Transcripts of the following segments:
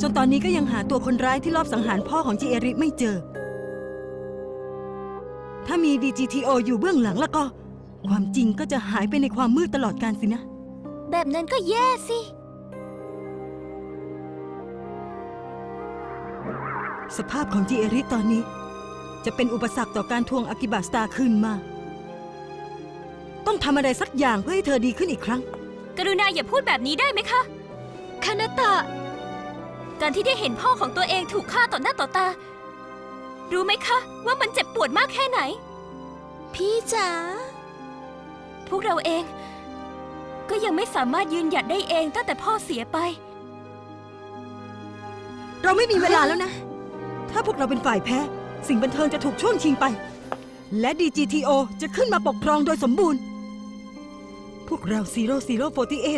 จนตอนนี้ก็ยังหาตัวคนร้ายที่ลอบสังหารพ่อของจีเอริไม่เจอ ถ้ามี DGTO อยู่เบื้องหลังแล้วก็ ความจริงก็จะหายไปในความมืดตลอดกาลสินะ แบบนั้นก็แย่สิ สภาพของจีเอริตอนนี้ จะเป็นอุปสรรคต่อการทวงอากิบาสตาคืนมา ต้องทำอะไรสักอย่างเพื่อให้เธอดีขึ้นอีกครั้ง กรุณาอย่าพูดแบบนี้ได้ไหมคะคานาตะ การที่ได้เห็นพ่อของตัวเองถูกฆ่าต่อหน้าต่อตา รู้ไหมคะ ว่ามันเจ็บปวดมากแค่ไหน พี่จ๋าพวกเราเอง ก็ยังไม่สามารถยืนหยัดได้เองตั้งแต่พ่อเสียไป เราไม่มีเวลาแล้วนะ ถ้าพวกเราเป็นฝ่ายแพ้ สิ่งบันเทิงจะถูกช่วงชิงไป และ DGTO จะขึ้นมาปกครองโดยสมบูรณ์ พวกเรา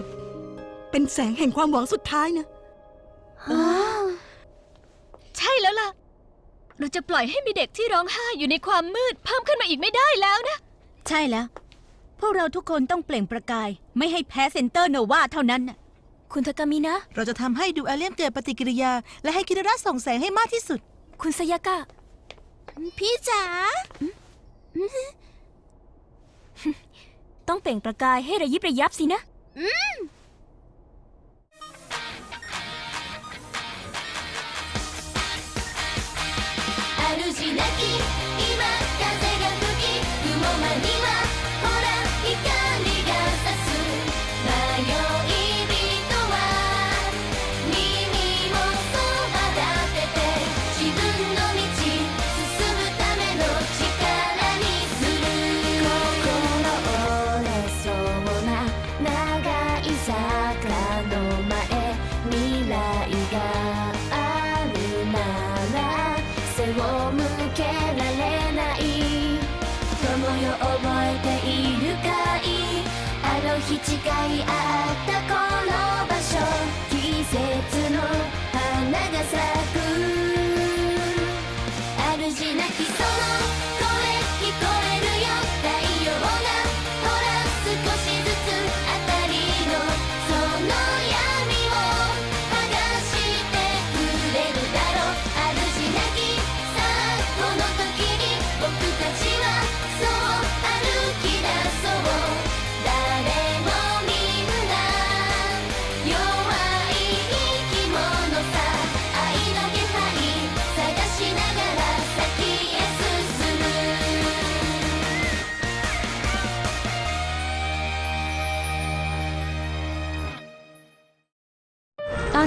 0048 เป็นแสงแห่งความหวังสุดท้ายนะ ใช่แล้วล่ะ เราจะปล่อยให้มีเด็กที่ร้องไห้อยู่ในความมืด เพิ่มขึ้นมาอีกไม่ได้แล้วนะ ใช่แล้ว พวกเราทุกคนต้องเปล่งประกาย ไม่ให้แพ้เซนเตอร์โนวาเท่านั้นน่ะคุณทากามินะ เราจะทำให้ดูอาเลียนเกิดปฏิกิริยา และให้คิดระส่องแสงให้มากที่สุด คุณสยากะ พี่จ๋า ต้องเปล่งประกายให้ระยิบระยับสินะ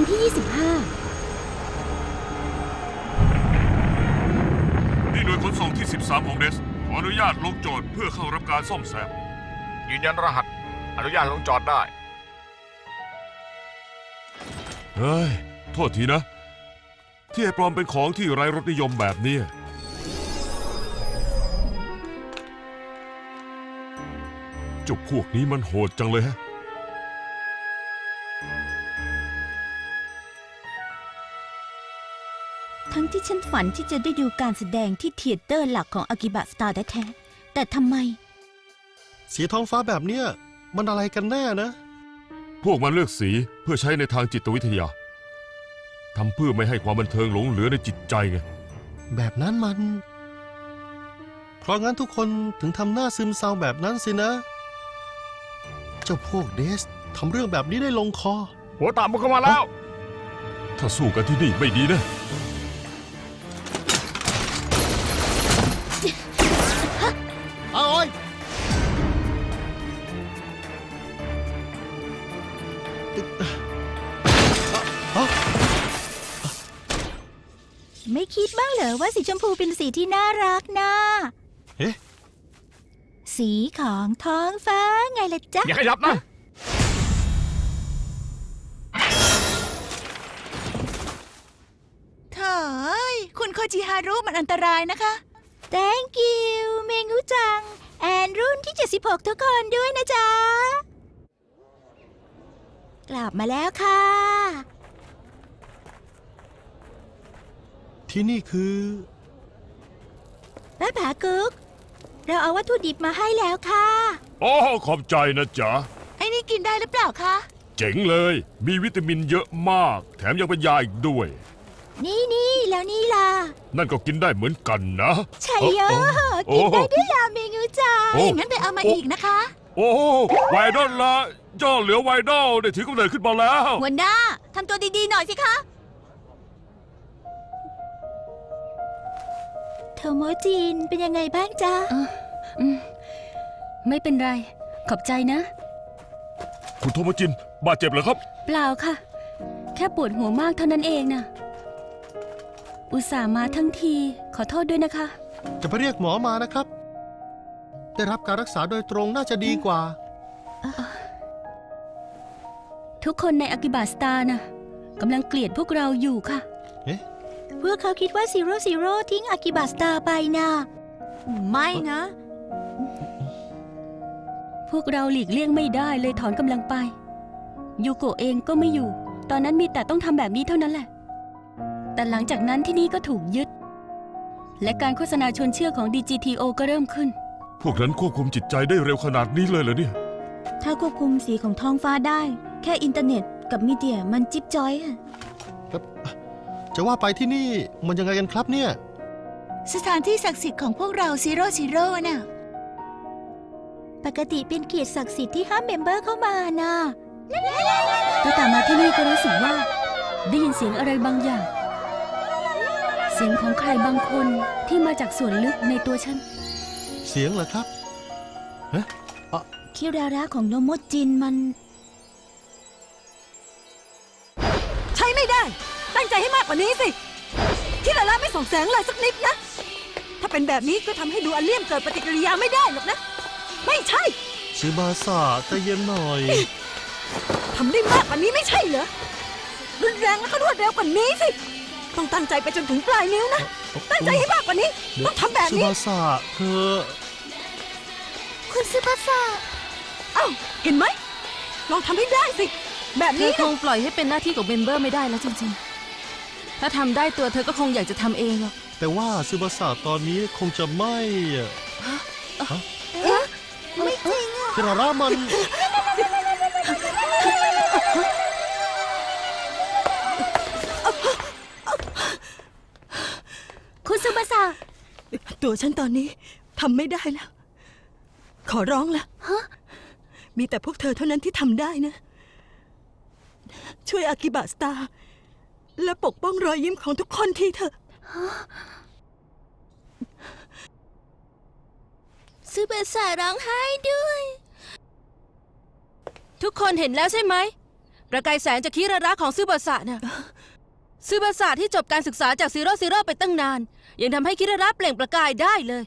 อนที่25นี่หน่วยขนส่งที่ 13 ของเดส ขออนุญาตลงจอดเพื่อเข้ารับการซ่อมแซม ยืนยันรหัส อนุญาตลงจอดได้ เฮ้ย โทษทีนะ ที่ไอ้ปลอมเป็นของที่ไร้รสนิยมแบบเนี้ยเจุกพวกนี้มันโหดจังเลยฮะ ทั้งที่ฉันฝันที่จะได้ดูการแสดงที่เทยเตอร์หลักของอากิบะสตาร์แท้ๆแต่ทำไม สีท้องฟ้าแบบเนี้ยมันอะไรกันแน่นะ พวกมันเลือกสีเพื่อใช้ในทางจิตวิทยาทำเพื่อไม่ให้ความบันเทิงหลงเหลือในจิตใจไง แบบนั้นมัน เพราะงั้นทุกคนถึงทำหน้าซึมเศร้าแบบนั้นสินะ เจ้าพวกเดสทำเรื่องแบบนี้ได้ลงคอ หัวตามมันเข้ามาแล้ว ถ้าสู้กันที่นี่ไม่ดีนะ รอว่าสีชมพูเป็นสีที่น่ารักนะเอ๊ะ สีของท้องฟ้าไงล่ะจ๊ะอย่าขยับนะ เถอยคุณโคจิฮารุมันอันตรายนะคะ Thank you เมงูจัง แอนรุ่นที่ 76 ทุกคนด้วยนะจ๊ะ กลับมาแล้วค่ะ ที่นี่คือแม่ผากุ๊กเราเอาวัตถุดิบมาให้แล้วค่ะโอ้ขอบใจนะจ๊ะ ไอ้นี่กินได้หรือเปล่าคะ เจ๋งเลย มีวิตามินเยอะมาก แถมยังเป็นยาอีกด้วย นี่นี่แล้วนี่ล่ะ นั่นก็กินได้เหมือนกันนะใช่เยอะโอ้โหด้วยราเมงือจ้าโอ้งั้นไปเอามาอีกนะคะ โอ้โหไวดอลละย่อเหลือไวดอลได้ถือกำเนิดขึ้นมาแล้วหัวหน้าทำตัวดีๆหน่อยสิคะ เทอร์โมจีนเป็นยังไงบ้างจ๊ะไม่เป็นไร ขอบใจนะ คุณโทโมจินบาดเจ็บเหรอครับ เปล่าค่ะ แค่ปวดหัวมากเท่านั้นเองนะอุตส่าห์มาทั้งที ขอโทษด้วยนะคะ จะไปเรียกหมอมานะครับ ได้รับการรักษาโดยตรงน่าจะดีกว่า ทุกคนในอากิบาสตาร์นะกำลังเกลียดพวกเราอยู่ค่ะ พวกเขาคิดว่าซีโร่ซีโร่ทิ้งอากิบาสตาร์ไปนะไม่นะ พวกเราหลีกเลี่ยงไม่ได้เลยถอนกำลังไป ยูโกะเองก็ไม่อยู่ ตอนนั้นมีแต่ต้องทำแบบนี้เท่านั้นแหละ แต่หลังจากนั้นที่นี่ก็ถูกยึด และการโฆษณาชวนเชื่อของ DGTO ก็เริ่มขึ้น พวกนั้นควบคุมจิตใจได้เร็วขนาดนี้เลยเหรอเนี่ย ถ้าควบคุมสีของท้องฟ้าได้ แค่อินเทอร์เน็ตกับมีเดียมันจิ๊บจอยอะ จะว่าไปที่นี่มันยังไงกันครับเนี่ย สถานที่ศักดิ์สิทธิ์ของพวกเราซีโร่ซีโร่น่ะ ปกติเป็นเกียรติศักดิ์สิทธิ์ที่ห้ามเมมเบอร์เข้ามานะตั้งแต่มาที่นี่ก็รู้สึกว่า ได้ยินเสียงอะไรบางอย่าง เสียงของใครบางคนที่มาจากส่วนลึกในตัวฉัน เสียงเหรอครับคิราระของโนโมจินมัน ตั้งใจให้มากกว่านี้สิ ที่ละละไม่ส่งแสงเลยสักนิดนะ ถ้าเป็นแบบนี้ก็ทำให้ดูอันเลี่ยมเกิดปฏิกิริยาไม่ได้หรอกนะ ไม่ใช่ซื้อบาสาใจเย็นหน่อย ทำได้มากกว่านี้ไม่ใช่เหรอ รุนแรงแล้วก็รวดเร็วกว่านี้สิ ต้องตั้งใจไปจนถึงปลายนิ้วนะ ตั้งใจให้มากกว่านี้ต้องทำแบบซื้อนี้ บาสาเธอคุณซูบาสะเอ้า เห็นไหม ลองทำให้ได้สิ แบบเธนี้อคนะงปล่อยให้เป็นหน้าที่ของเมมเบอร์ไม่ได้แล้วจริงๆ ถ้าทำได้ตัวเธอก็คงอยากจะทำเองหรอกแต่ว่าซื้อบาสาตอนนี้คงจะไม่อะฮะไม่จริงอะคิราระมัน คุณซูบาสะตัวฉันตอนนี้ทำไม่ได้แล้ว ขอร้องละมีแต่พวกเธอเท่านั้นที่ทำได้นะ ช่วยอากิบะสตาร์ และปกป้องรอยยิ้มของทุกคนทีเถอะ ซูบาสะร้องไห้ด้วย ทุกคนเห็นแล้วใช่ไหม ประกายแสงจากคิระระของซูบาสะน่ะ ซูบาสะที่จบการศึกษาจากซีโร่ซีโร่ไปตั้งนาน ยังทำให้คิระระเปล่งประกายได้เลย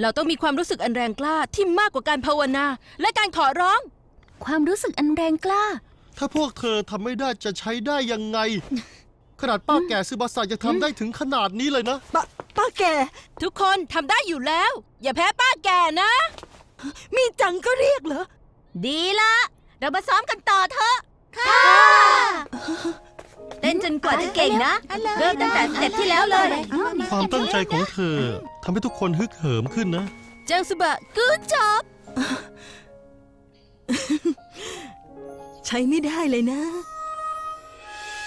เราต้องมีความรู้สึกอันแรงกล้าที่มากกว่าการภาวนา และการขอร้อง ความรู้สึกอันแรงกล้า ถ้าพวกเธอทำไม่ได้จะใช้ได้ยังไง ขนาดป้าแก่ซื้อบาสายังทำได้ถึงขนาดนี้เลยนะ ป้าป้าแก ทุกคนทำได้อยู่แล้ว อย่าแพ้ป้าแก่นะ มีจังก็เรียกเหรอ ดีละ เรามาซ้อมกันต่อเถอะ ค่ะเต้นจนกว่าจะเก่งนะ เริ่มตั้งแต่สเต็ปที่แล้วเลย ความตั้งใจของเธอทำให้ทุกคนฮึกเหิมขึ้นนะเจังสุบะกูจ็อบใช้ไม่ได้เลยนะ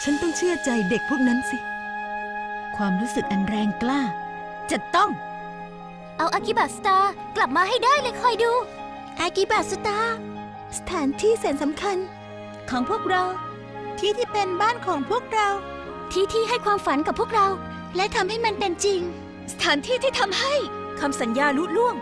ฉันต้องเชื่อใจเด็กพวกนั้นสิ ความรู้สึกอันแรงกล้า จะต้อง เอาอากิบาสตาร์กลับมาให้ได้เลยคอยดู อากิบะสตาร์สถานที่แสนสำคัญ ของพวกเรา ที่ที่เป็นบ้านของพวกเรา ที่ที่ให้ความฝันกับพวกเรา และทำให้มันเป็นจริง สถานที่ที่ทำให้คำสัญญาลุล่วง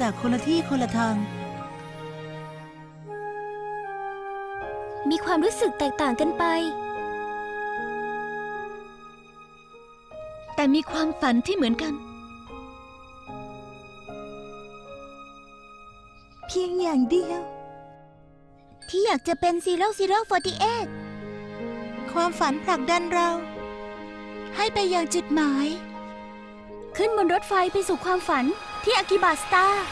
จากคนละที่คนละทาง มีความรู้สึกแตกต่างกันไป แต่มีความฝันที่เหมือนกันพียงอย่างเดียว ที่อยากจะเป็นซีโร่ซีโร่ฟอร์ตีเอความฝันผลักดันเรา ให้ไปยังจุดหมาย ขึ้นบนรถไฟไปสู่ความฝัน ที่อากิบาสตาร์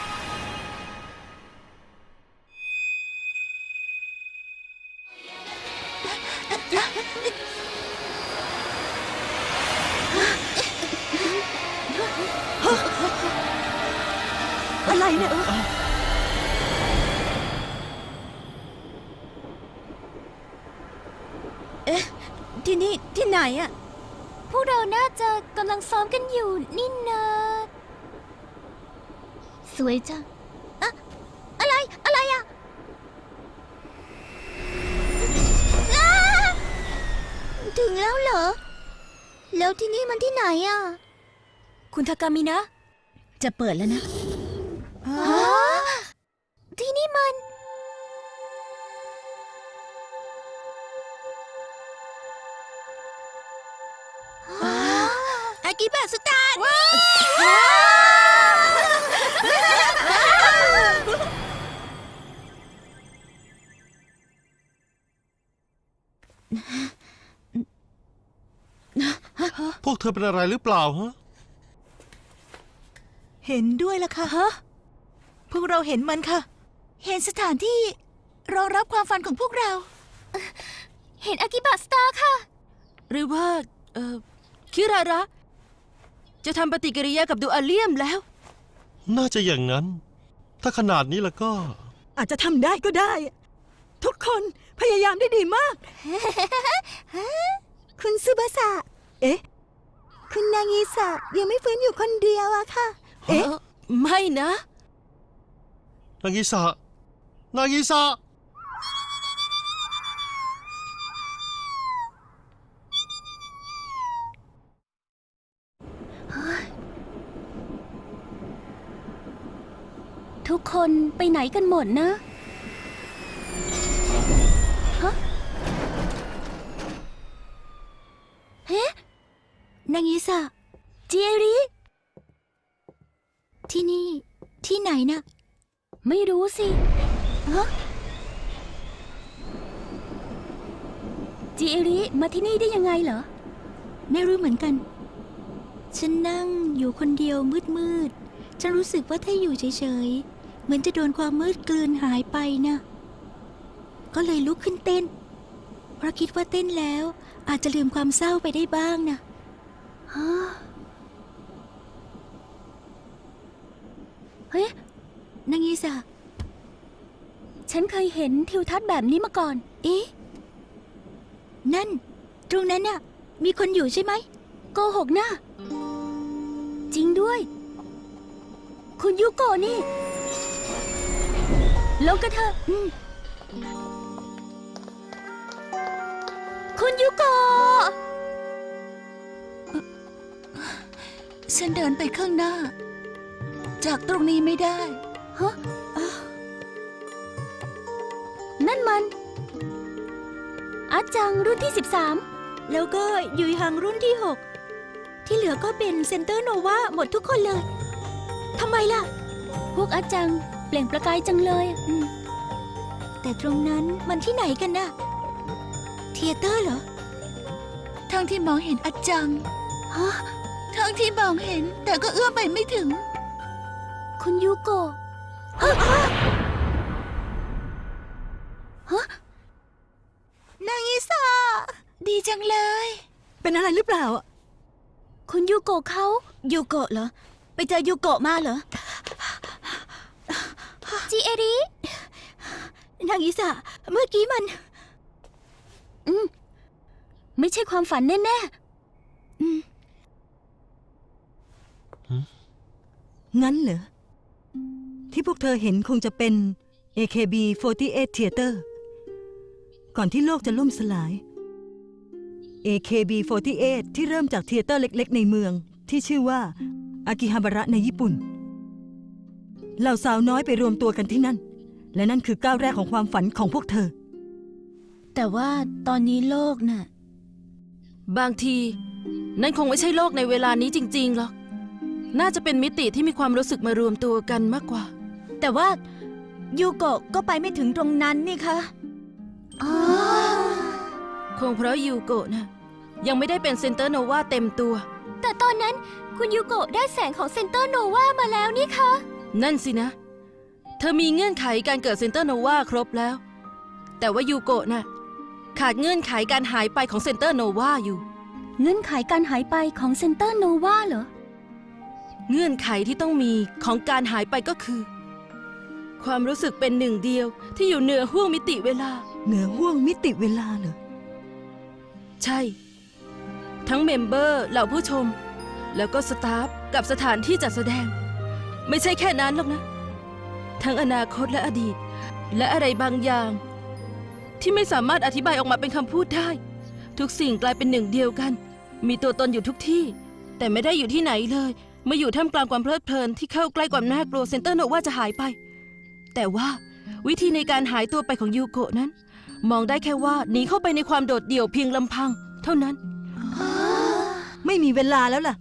อะไรเนี่ยเออที่นี่ ที่ไหนอะพวกเราน่าจะกำลังซ้อมกันอยู่นี่นา สวยจังอะอะไร อะไรอะอ้าถึงแล้วเหรอ แล้วที่นี่มันที่ไหนอะคุณทากามินะ จะเปิดแล้วนะที่นี่มัน อากิบะสตาร์ พวกเธอเป็นอะไรหรือเปล่าฮะ เห็นด้วยล่ะค่ะฮะ พวกเราเห็นมันค่ะ เห็นสถานที่รองรับความฝันของพวกเรา เห็นอากิบาสตาร์ค่ะ หรือว่าเอ่อคิราระ จะทำปฏิกิริยากับดูอาเลียมแล้ว น่าจะอย่างนั้น ถ้าขนาดนี้แล้วก็ อาจจะทำได้ก็ได้ ทุกคนพยายามได้ดีมาก คุณซูบาสะเอ๊ะ คุณนางิสะยังไม่ฟื้นอยู่คนเดียวอะค่ะ เอ๊ะ ไม่นะ นางิสะนางิสะทุกคนไปไหนกันหมดนะ ฮะ เฮ้ นา งิสะเจริ ที่นี่ ที่ไหนนะ ไม่รู้สิฮะจิเอริมาที่นี่ได้ยังไงเหรอ ไม่รู้เหมือนกัน ฉันนั่งอยู่คนเดียวมืดมืดๆ ฉันรู้สึกว่าถ้าอยู่เฉยๆ เหมือนจะโดนความมืดกลืนหายไปนะก็เลยลุกขึ้นเต้น เพราะคิดว่าเต้นแล้วอาจจะลืมความเศร้าไปได้บ้างนะ ฮะเฮ้ยนางิสะฉันเคยเห็นทิวทัศน์แบบนี้มาก่อน เอ๊ะ นั่น ตรงนั้นน่ะ มีคนอยู่ใช่ไหม โกหกนะจริงด้วย คุณยูโกะนี่ ลงกันเถอะอืมคุณยูโกะ ฉันเดินไปข้างหน้า จากตรงนี้ไม่ได้ ฮะนั่นมันอาจังรุ่นที่ 13 แล้วก็ยุยฮังรุ่นที่ 6 ที่เหลือก็เป็นเซนเตอร์โนวาหมดทุกคนเลย ทำไมล่ะ พวกอาจังเปล่งประกายจังเลยอืมแต่ตรงนั้นมันที่ไหนกันน่ะเทยเตอร์เหรอทางที่มองเห็นอาจัง ฮะ ทางที่มองเห็นแต่ก็เอื้อมไปไม่ถึง คุณยูโกะนางอิสาดีจังเลย เป็นอะไรหรือเปล่าอะคุณยูโกะเขายูโกะเหรอ ไปเจอยูโกะมาเหรอจิเอริ นางอิสาเมื่อกี้มันไม่ใช่ความฝันแน่ งั้นเหรอ ที่พวกเธอเห็นคงจะเป็น AKB48 Theater ก่อนที่โลกจะล่มสลาย AKB48 ที่เริ่มจากเทยเตอร์เล็กๆ ในเมืองที่ชื่อว่าอากิฮาบาระในญี่ปุ่น เหล่าสาวน้อยไปรวมตัวกันที่นั่น และนั่นคือก้าวแรกของความฝันของพวกเธอ แต่ว่าตอนนี้โลกน่ะ บางที นั่นคงไม่ใช่โลกในเวลานี้จริงๆหรอก น่าจะเป็นมิติที่มีความรู้สึกมารวมตัวกันมากกว่า แต่ว่ายูโกะก็ไปไม่ถึงตรงนั้นนี่คะคงเพราะยูโกะนะยังไม่ได้เป็นเซนเตอร์โนวาเต็มตัว แต่ตอนนั้นคุณยูโกะได้แสงของเซนเตอร์โนวามาแล้วนี่คะ นั่นสินะ เธอมีเงื่อนไขการเกิดเซนเตอร์โนวาครบแล้ว แต่ว่ายูโกะน่ะขาดเงื่อนไขการหายไปของเซนเตอร์โนวาอยู่ เงื่อนไขการหายไปของเซนเตอร์โนวาเหรอ เงื่อนไขที่ต้องมีของการหายไปก็คือ ความรู้สึกเป็นหนึ่งเดียวที่อยู่เหนือห้วงมิติเวลา เหนือห่วงมิติเวลาเหรอ ใช่ ทั้งเมมเบอร์เหล่าผู้ชม แล้วก็สตาฟกับสถานที่จัดแสดง ไม่ใช่แค่นั้นหรอกนะ ทั้งอนาคตและอดีต และอะไรบางอย่าง ที่ไม่สามารถอธิบายออกมาเป็นคำพูดได้ ทุกสิ่งกลายเป็นหนึ่งเดียวกัน มีตัวตนอยู่ทุกที่ แต่ไม่ได้อยู่ที่ไหนเลย มาอยู่ท่ามกลางความเพลิดเพลินที่เข้าใกล้ความน่ากลัวเซนเตอร์โนว่าจะหายไป แต่ว่าวิธีในการหายตัวไปของยูโกะนั้น มองได้แค่ว่าหนีเข้าไปในความโดดเดี่ยวเพียงลำพัง เท่านั้น ไม่มีเวลาแล้วล่ะ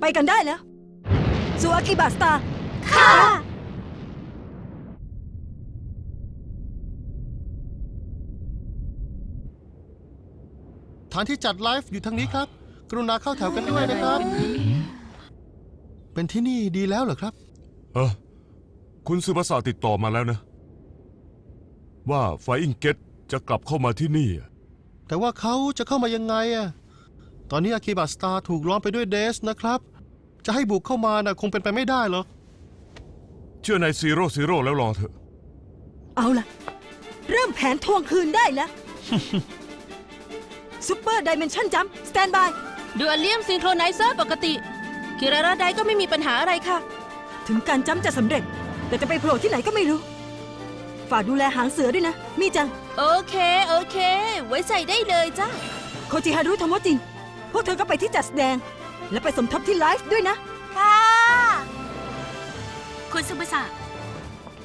ไปกันได้แล้วสู่อากิบาสตาค่ะ ฐานที่จัดไลฟ์อยู่ทางนี้ครับ กรุณาเข้าแถวกันด้วยนะครับ เป็นที่นี่ดีแล้วเหรอครับ เออคุณซูบาสะติดต่อมาแล้วนะ ว่าไฟอิงเกตจะกลับเข้ามาที่นี่แต่ว่าเขาจะเข้ามายังไงอะตอนนี้อาคิบาสตาร์ถูกล้อมไปด้วยเดสนะครับ จะให้บุกเข้ามาน่ะคงเป็นไปไม่ได้หรอกเชื่อในซีโร่ซีโร่แล้วรอเถอะ เอาล่ะ เริ่มแผนทวงคืนได้แล้ว ซุปเปอร์ดิเมนชั่นจัมสแตนบาย ดูอเลียมซิงโครไนเซอร์ปกติ คิราระไดก็ไม่มีปัญหาอะไรค่ะ ถึงการจัมจะสำเร็จ แต่จะไปโผล่ที่ไหนก็ไม่รู้ ฝากดูแลหางเสือด้วยนะ มีจัง โอเค โอเค ไว้ใจได้เลยจ้าโคจิฮารุโทโมจินพวกเธอก็ไปที่จัดแสดง และไปสมทบที่ไลฟ์ด้วยนะคุณซูบาสะ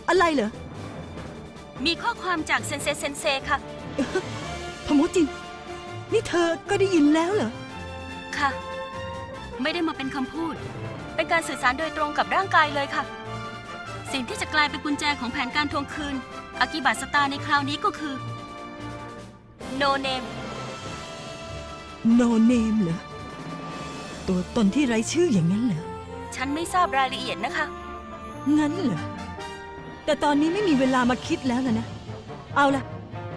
อะไรเหรอ มีข้อความจากเซนเซเซนเซค่ะโทโมจินนี่เธอก็ได้ยินแล้วเหรอ ค่ะ ไม่ได้มาเป็นคำพูด เป็นการสื่อสารโดยตรงกับร่างกายเลยค่ะ สิ่งที่จะกลายเป็นกุญแจของแผนการทวงคืน อากิบาสตาร์ในคราวนี้ก็คือ no name no name เหรอ ตัวตนที่ไร้ชื่ออย่างนั้นเหรอ ฉันไม่ทราบรายละเอียดนะคะ งั้นเหรอ แต่ตอนนี้ไม่มีเวลามาคิดแล้วนะนะ เอาล่ะ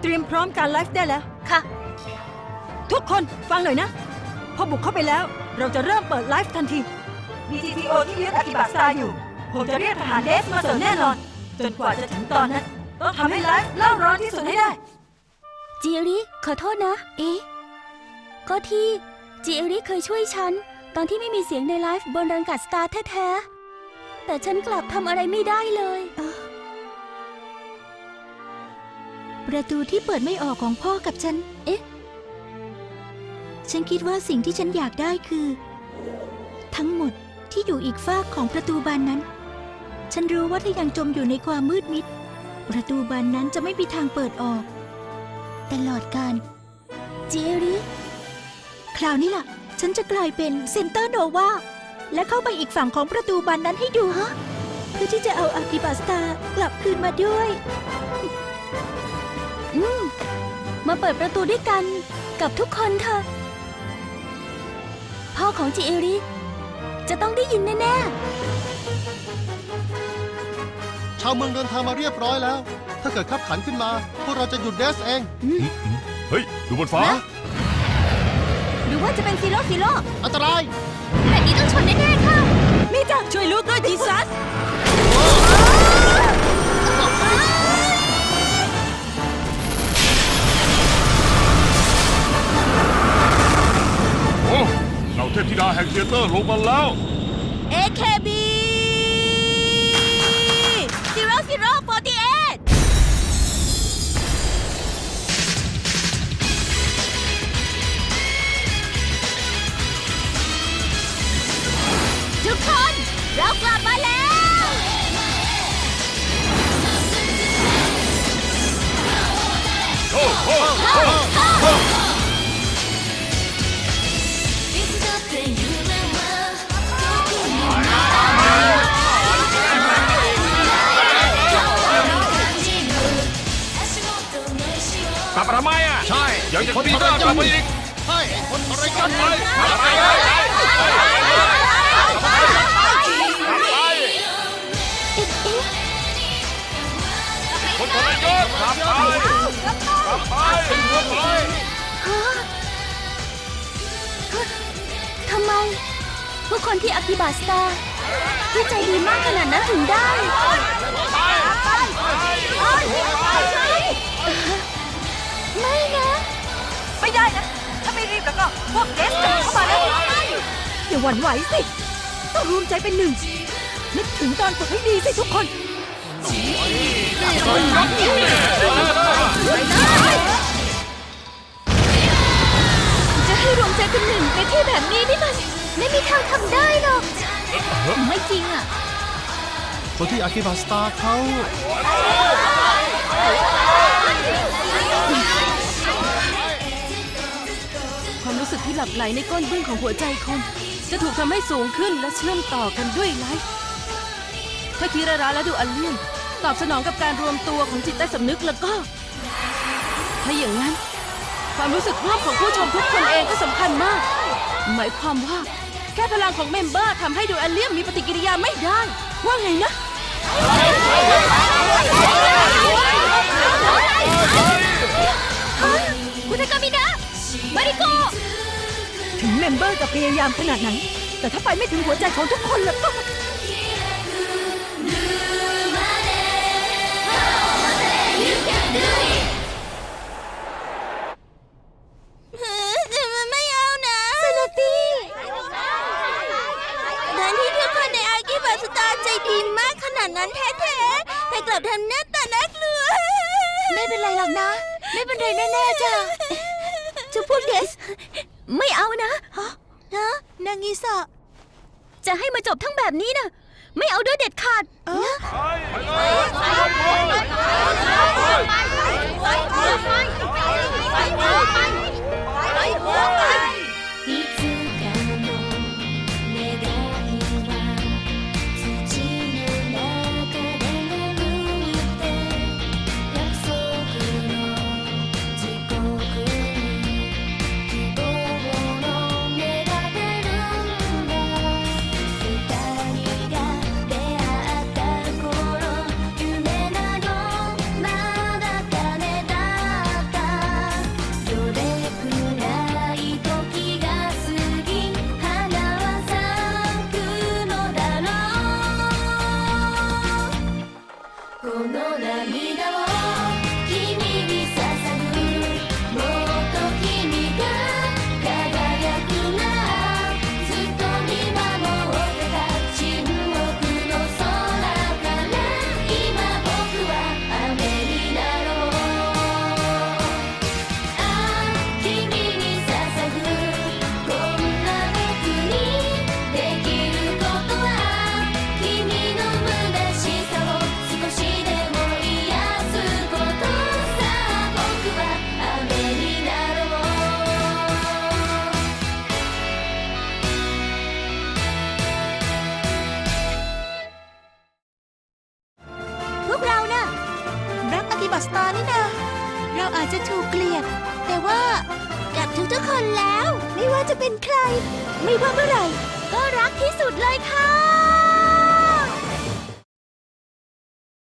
เตรียมพร้อมการไลฟ์ได้แล้ว ค่ะ ทุกคนฟังหน่อยนะ พอบุกเข้าไปแล้ว เราจะเริ่มเปิดไลฟ์ทันที BGTO ที่ยึดอากิบาสตาร์อยู่ ผมจะเรียกทหารเดสมาเสริมแน่นอน จนกว่าจะถึงตอนนั้น ต้องทำให้ไลฟ์เล่าร้อนที่สุดให้ได้ จิเอริ ขอโทษนะ เอ๊ะ ก็ที่จิเอริเคยช่วยฉัน ตอนที่ไม่มีเสียงในไลฟ์บนรังกัดสตาร์แท้ๆ แต่ฉันกลับทำอะไรไม่ได้เลยประตูที่เปิดไม่ออกของพ่อกับฉัน เอ๊ะ ฉันคิดว่าสิ่งที่ฉันอยากได้คือ ทั้งหมดที่อยู่อีกฝากของประตูบานนั้น ฉันรู้ว่าถ้ายังจมอยู่ในความมืดมิด ประตูบานนั้นจะไม่มีทางเปิดออก ตลอดการเจริคราวนี้ล่ะ ฉันจะกลายเป็นเซนเตอร์โนวาและเข้าไปอีกฝั่งของประตูบานนั้นให้ดูฮะ เพื่อที่จะเอาอากิบาสตากลับคืนมาด้วย อืม มาเปิดประตูด้วยกันกับทุกคนเถอะ พ่อของจิเอริ จะต้องได้ยินแน่ชาวเมืองเดินทางมาเรียบร้อยแล้ว ถ้าเกิดขับขันขึ้นมา พวกเราจะหยุดเดสเอง เฮ้ย ดูบนฟ้า ๆ หรือว่าจะเป็นซีโร่ซีโร่อันตราย แบบนี้ต้องชนแน่ๆค่ะมีจังช่วยลูกด้วยจีซัส เทพธิดาแห่งเทียเตอร์ลงมาแล้ว คนทรยศกลับไปกลับไปกลับไปทำไมผู้คนที่อคิบาสตาที่ใจดีมากขนาดนั้นถึงได้ไม่นะ ไม่ได้นะ ถ้าไม่รีบแล้วก็พวกเดสจะเข้ามาแล้วอย่าหวั่นไหวสิ ต้องรวมใจเป็นหนึ่งนึกถึงตอนฝึกให้ดีสิทุกคน จะให้รวมใจเป็นหนึ่งในที่แบบนี้นี่มันไม่มีทางทำได้หรอก ไม่จริงอะคนที่อากิบาสตาร์เขาความรู้สึกที่หลับไหลในก้นบึ้งของหัวใจคน จะถูกทำให้สูงขึ้นและเชื่อมต่อกันด้วยไลฟ์ ถ้าคิราระและดูอัลเลียนตอบสนองกับการรวมตัวของจิตใต้สำนึกแล้วก็ ถ้าอย่างนั้น ความรู้สึกร่วมของผู้ชมทุกคนเองก็สำคัญมาก หมายความว่า แค่พลังของเมมเบอร์ทำให้ดูอัลเลียมมีปฏิกิริยาไม่ได้ ว่าไงนะ คุณทากามินะมาริโกถึงเมมเบอร์จะพยายามขนาดไหน แต่ถ้าไปไม่ถึงหัวใจของทุกคนแล้วก็ บทั้งแบบนี้นะไม่เอาด้วยเด็ดขาดนะ ไปเลย ไปเลย ไปเลย